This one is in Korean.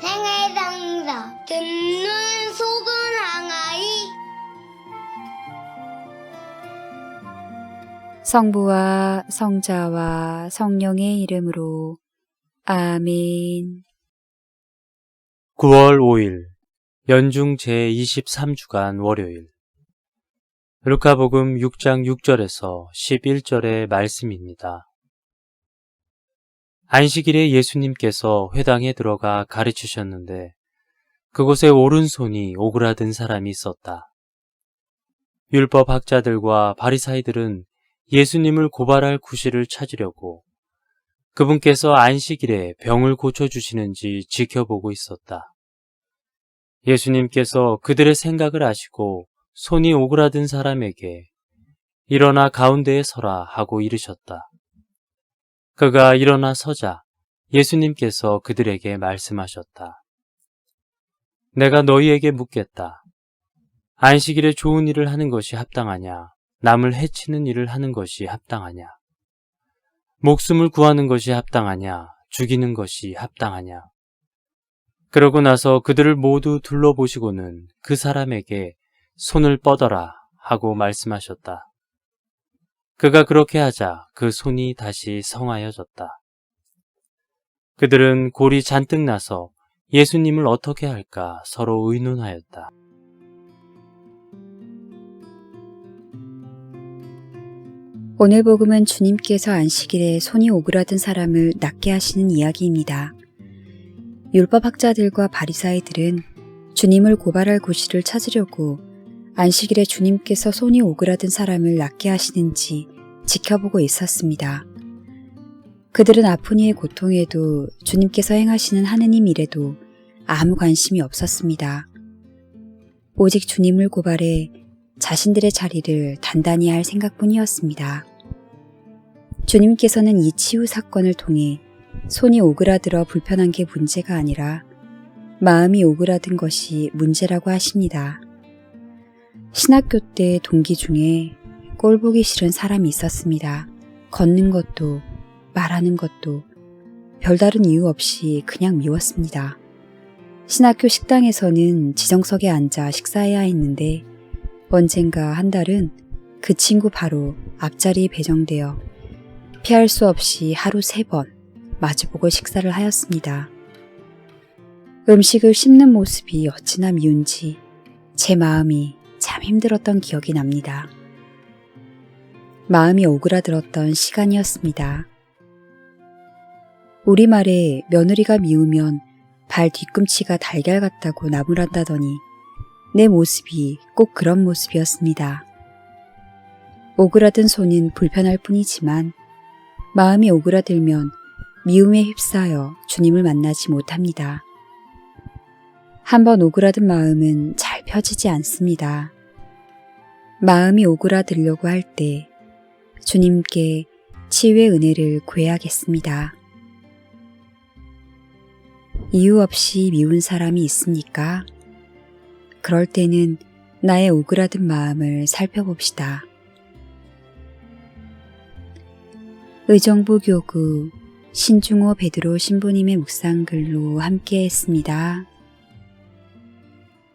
생애상사 듣는 속은 항아리 성부와 성자와 성령의 이름으로 아멘. 9월 5일 연중 제23주간 월요일 루카복음 6장 6절에서 11절의 말씀입니다. 안식일에 예수님께서 회당에 들어가 가르치셨는데 그곳에 오른손이 오그라든 사람이 있었다. 율법 학자들과 바리사이들은 예수님을 고발할 구실을 찾으려고 그분께서 안식일에 병을 고쳐주시는지 지켜보고 있었다. 예수님께서 그들의 생각을 아시고 손이 오그라든 사람에게 일어나 가운데에 서라 하고 이르셨다. 그가 일어나 서자 예수님께서 그들에게 말씀하셨다. 내가 너희에게 묻겠다. 안식일에 좋은 일을 하는 것이 합당하냐? 남을 해치는 일을 하는 것이 합당하냐? 목숨을 구하는 것이 합당하냐? 죽이는 것이 합당하냐? 그러고 나서 그들을 모두 둘러보시고는 그 사람에게 손을 뻗어라 하고 말씀하셨다. 그가 그렇게 하자 그 손이 다시 성하여졌다. 그들은 골이 잔뜩 나서 예수님을 어떻게 할까 서로 의논하였다. 오늘 복음은 주님께서 안식일에 손이 오그라든 사람을 낫게 하시는 이야기입니다. 율법학자들과 바리사이들은 주님을 고발할 구실을 찾으려고 안식일에 주님께서 손이 오그라든 사람을 낫게 하시는지 지켜보고 있었습니다. 그들은 아픈 이의 고통에도 주님께서 행하시는 하느님 일에도 아무 관심이 없었습니다. 오직 주님을 고발해 자신들의 자리를 단단히 할 생각뿐이었습니다. 주님께서는 이 치유 사건을 통해 손이 오그라들어 불편한 게 문제가 아니라 마음이 오그라든 것이 문제라고 하십니다. 신학교 때 동기 중에 꼴 보기 싫은 사람이 있었습니다. 걷는 것도 말하는 것도 별다른 이유 없이 그냥 미웠습니다. 신학교 식당에서는 지정석에 앉아 식사해야 했는데 언젠가 한 달은 그 친구 바로 앞자리에 배정되어 피할 수 없이 하루 세 번 마주보고 식사를 하였습니다. 음식을 씹는 모습이 어찌나 미운지 제 마음이 참 힘들었던 기억이 납니다. 마음이 오그라들었던 시간이었습니다. 우리말에 며느리가 미우면 발 뒤꿈치가 달걀 같다고 나무란다더니 내 모습이 꼭 그런 모습이었습니다. 오그라든 손은 불편할 뿐이지만 마음이 오그라들면 미움에 휩싸여 주님을 만나지 못합니다. 한번 오그라든 마음은 잘 펴지지 않습니다. 마음이 오그라들려고 할 때 주님께 치유의 은혜를 구해야겠습니다. 이유 없이 미운 사람이 있습니까? 그럴 때는 나의 오그라든 마음을 살펴봅시다. 의정부 교구 신중호 베드로 신부님의 묵상글로 함께 했습니다.